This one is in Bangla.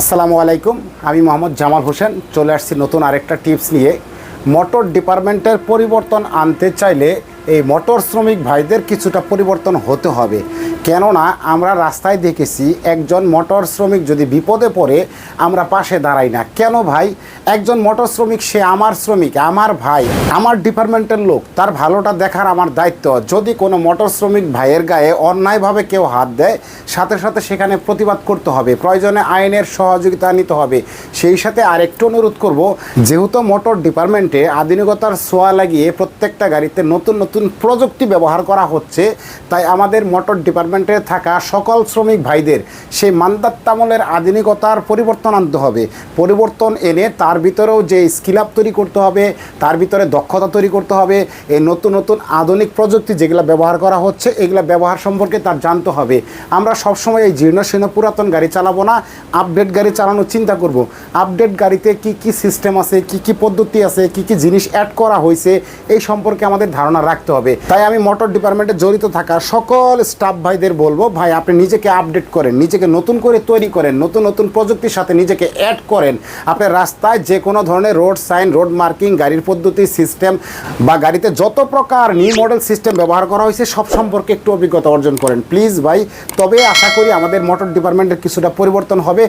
আসসালামু আলাইকুম, আমি মোহাম্মদ জামাল হোসেন। চলে আসছি নতুন আরেকটা টিপস নিয়ে। মোটর ডিপার্টমেন্টের পরিবর্তন আনতে চাইলে এই মোটর শ্রমিক ভাইদের কিছুটা পরিবর্তন হতে হবে। কেননা আমরা রাস্তায় দেখেছি একজন মোটর শ্রমিক যদি বিপদে পড়ে, আমরা পাশে দাঁড়াই না। কেন ভাই? একজন মোটর শ্রমিক, সে আমার শ্রমিক, আমার ভাই, আমার ডিপার্টমেন্টের লোক, তার ভালোটা দেখার আমার দায়িত্ব। যদি কোনো মোটর শ্রমিক ভাইয়ের গায়ে অন্যায়ভাবে কেউ হাত দেয়, সাথে সাথে সেখানে প্রতিবাদ করতে হবে, প্রয়োজনে আইনের সহযোগিতা নিতে হবে। সেই সাথে আরেকটু অনুরোধ করব, যেহেতু মোটর ডিপার্টমেন্টে আধুনিকতার ছোঁয়া লাগিয়ে প্রত্যেকটা গাড়িতে নতুন নতুন প্রযুক্তি ব্যবহার করা হচ্ছে, তাই আমাদের মোটর ডিপার্টমেন্টে থাকা সকল শ্রমিক ভাইদের সেই মান্দাত্তামলের আধুনিকতার পরিবর্তন আনতে হবে। পরিবর্তন এনে তার ভিতরেও যে স্কিল আপ তৈরি করতে হবে, তার ভিতরে দক্ষতা তৈরি করতে হবে, এই নতুন নতুন আধুনিক প্রযুক্তি যেগুলো ব্যবহার করা হচ্ছে, এগুলো ব্যবহার সম্পর্কে তার জানতে হবে। আমরা সবসময় এই জীর্ণশীর্ণ পুরাতন গাড়ি চালাবো না, আপডেট গাড়ি চালানোর চিন্তা করব। আপডেট গাড়িতে কি কি সিস্টেম আছে, কি কি পদ্ধতি আছে, কি কি জিনিস অ্যাড করা হয়েছে, এই সম্পর্কে আমাদের ধারণা রাখতে হবে। তাই আমি মোটর ডিপার্টমেন্টে জড়িত থাকা সকল স্টাফ ভাইদের বলব, ভাই, আপনি নিজেকে আপডেট করেন, নিজেকে নতুন করে তৈরি করেন, নতুন নতুন প্রযুক্তির সাথে নিজেকে অ্যাড করেন। আপনি রাস্তায় যে কোনো ধরনের রোড সাইন রোড মার্কিং গাড়ির পদ্ধতি সিস্টেম বা গাড়িতে যত প্রকার নিউ মডেল সিস্টেম ব্যবহার করা হয়েছে, সব সম্পর্কে একটু অভিজ্ঞতা অর্জন করেন। প্লিজ ভাই, তবে আশা করি আমাদের মোটর ডিপার্টমেন্টের কিছুটা পরিবর্তন হবে।